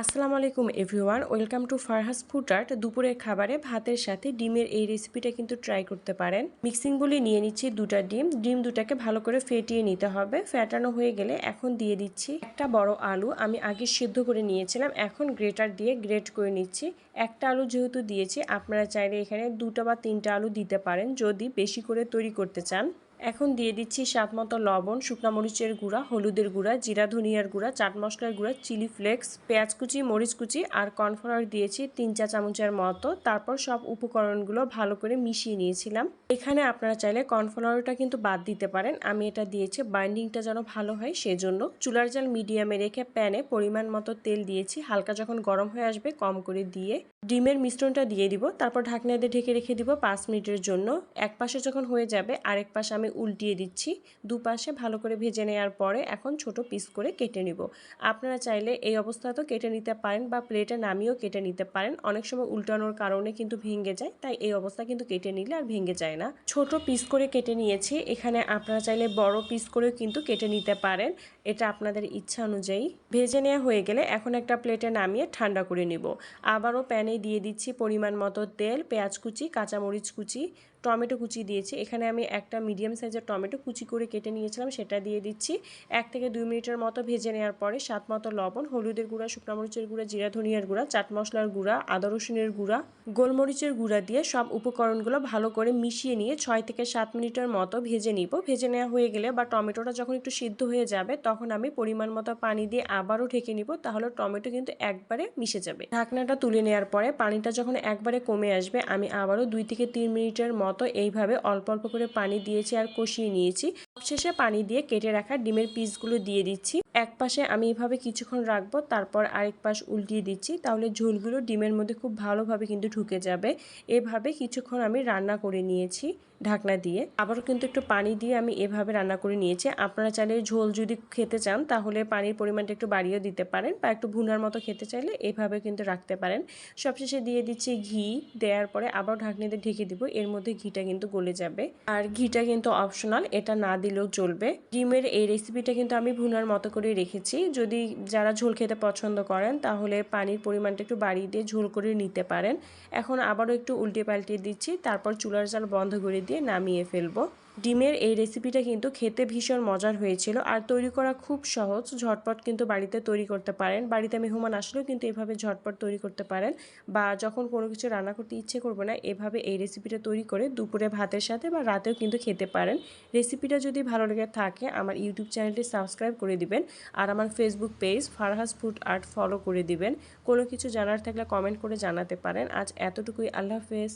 আসসালামু আলাইকুম, everyone. Welcome to Farha's food art, দুপুরের খাবারে ভাতের সাথে ডিমের এই রেসিপিটা কিন্তু ট্রাই করতে পারেন। মিক্সিং বলে নিয়ে নিচ্ছি দুটা ডিম। ডিম দুটাকে ভালো করে ফেটিয়ে নিতে হবে। ফেটানো হয়ে গেলে এখন দিয়ে দিচ্ছি একটা বড় আলু। আমি আগে সিদ্ধ করে নিয়েছিলাম, এখন গ্রেটার দিয়ে গ্রেট করে নিচ্ছি। একটা আলু যেহেতু দিয়েছি, আপনারা চাইলে এখানে দুটো বা তিনটা আলু দিতে পারেন, যদি বেশি করে তৈরি করতে চান। এখন দিয়ে দিচ্ছি স্বাদ মতো লবণ, শুকনা মরিচের গুঁড়া, হলুদের গুঁড়া, জিরা, ধনিয়ার গুঁড়া, চাট মশলার গুঁড়া, চিলি ফ্লেক্স, পেঁয়াজ কুচি, মরিচ কুচি আর কর্নফ্লাওয়ার দিয়েছি তিন চা চামচের মতো। তারপর সব উপকরণগুলো ভালো করে মিশিয়ে নিয়েছিলাম। এখানে আপনারা চাইলে কর্নফ্লাওয়ারটা কিন্তু বাদ দিতে পারেন। আমি এটা দিয়েছি, বাইন্ডিংটা যেন ভালো হয় সেজন্য। চুলার জাল মিডিয়ামে রেখে প্যানে পরিমাণ মতো তেল দিয়েছি। হালকা যখন গরম হয়ে আসবে কম করে দিয়ে ডিমের মিশ্রণটা দিয়ে দিব। তারপর ঢাকনা দিয়ে ঢেকে রেখে দিব পাঁচ মিনিটের জন্য। এক পাশে যখন হয়ে যাবে, আরেক পাশে আমি উল্টিয়ে দিচ্ছি। দুপাশে ভালো করে ভেজে নেওয়ার পরে এখন ছোট পিস করে কেটে নিব। আপনারা চাইলে এই অবস্থাতেও কেটে নিতে পারেন বা প্লেটে নামিয়েও কেটে নিতে পারেন। অনেক সময় উল্টানোর কারণে কিন্তু ভেঙে যায়, তাই এই অবস্থা কিন্তু কেটে নিলে আর ভেঙে যায় না। ছোট পিস করে কেটে নিয়েছি। এখানে আপনারা চাইলে বড় পিস করেও কিন্তু কেটে নিতে পারেন। এটা আপনাদের ইচ্ছা অনুযায়ী। ভেজে নেওয়া হয়ে গেলে এখন একটা প্লেটে নামিয়ে ঠান্ডা করে নিব। আবারও প্যানে দিয়ে দিচ্ছি পরিমাণ মতো তেল, পেঁয়াজ কুচি, কাঁচামরিচ কুচি, টমেটো কুচি দিয়েছি। এখানে আমি একটা মিডিয়াম সাইজের টমেটো কুচি করে কেটে নিয়েছিলাম, সেটা দিয়ে দিচ্ছি। এক থেকে দুই মিনিটের মতো ভেজে নেওয়ার পরে স্বাদ মতো লবণ, হলুদের গুঁড়া, শুকনো মরিচের গুঁড়া, জিরা, ধনিয়ার গুঁড়া, চাট মশলার গুঁড়া, আদা রসুনের গুঁড়া, গোলমরিচের গুঁড়া দিয়ে সব উপকরণগুলো ভালো করে মিশিয়ে নিয়ে ছয় থেকে সাত মিনিটের মতো ভেজে নিব। ভেজে নেওয়া হয়ে গেলে বা টমেটোটা যখন একটু সিদ্ধ হয়ে যাবে, তখন আমি পরিমাণ মতো পানি দিয়ে আবারও ঢেকে নিব, তাহলে টমেটো কিন্তু একবারে মিশে যাবে। ঢাকনাটা তুলে নেওয়ার পরে পানিটা যখন একবারে কমে আসবে, আমি আবারও দুই থেকে তিন মিনিটের মতো এইভাবে অল্প অল্প করে পানি দিয়েছি আর কষিয়ে নিয়েছি। সবশেষে পানি দিয়ে কেটে রাখা ডিমের পিসগুলো দিয়ে দিচ্ছি। এক পাশে আমি এভাবে কিছুক্ষণ রাখব, তারপর আরেক পাশ উল্টিয়ে দিচ্ছি, তাহলে ঝোলগুলো ডিমের মধ্যে খুব ভালোভাবে কিন্তু ঢুকে যাবে। এভাবে কিছুক্ষণ আমি রান্না করে নিয়েছি। ঢাকনা দিয়ে। আবারও কিন্তু একটু পানি দিয়ে আমি এভাবে রান্না করে নিয়েছি। আপনারা চাইলে ঝোল যদি খেতে চান, তাহলে পানির পরিমাণটা একটু বাড়িয়েও দিতে পারেন বা একটু ভুনার মতো খেতে চাইলে এভাবে কিন্তু রাখতে পারেন। সবশেষে দিয়ে দিচ্ছি ঘি। দেওয়ার পরে আবার ঢাকনি দিয়ে ঢেকে দিব। এর মধ্যে ঘিটা কিন্তু গলে যাবে। আর ঘিটা কিন্তু অপশনাল, এটা না দিলেও চলবে। ডিমের এই রেসিপিটা কিন্তু আমি ভুনার মতো করে রেখেছি। যদি যারা ঝোল খেতে পছন্দ করেন, তাহলে পানির পরিমাণটা একটু বাড়িয়ে দিয়ে ঝোল করে নিতে পারেন। এখন আবারও একটু উল্টে পাল্টে দিচ্ছি। তারপর চুলার জাল বন্ধ করে দিয়ে নামিয়ে ফেলব। ডিমের এই রেসিপিটা কিন্তু খেতে ভীষণ মজার হয়েছিল। আর তৈরি করা খুব সহজ। ঝটপট কিন্তু বাড়িতে তৈরি করতে পারেন। বাড়িতে মেহমান আসলেও কিন্তু এভাবে ঝটপট তৈরি করতে পারেন বা যখন কোনো কিছু রান্না করতে ইচ্ছে করবে না, এভাবে এই রেসিপিটা তৈরি করে দুপুরে ভাতের সাথে বা রাতেও কিন্তু খেতে পারেন। রেসিপিটা যদি ভালো লেগে থাকে, আমার ইউটিউব চ্যানেলটি সাবস্ক্রাইব করে দিবেন। আর আমার Facebook page Farha's food art follow করে দিবেন। কোনো কিছু জানার থাকলে কমেন্ট করে জানাতে পারেন। আজ এতটুকুই। আল্লাহ হাফেজ।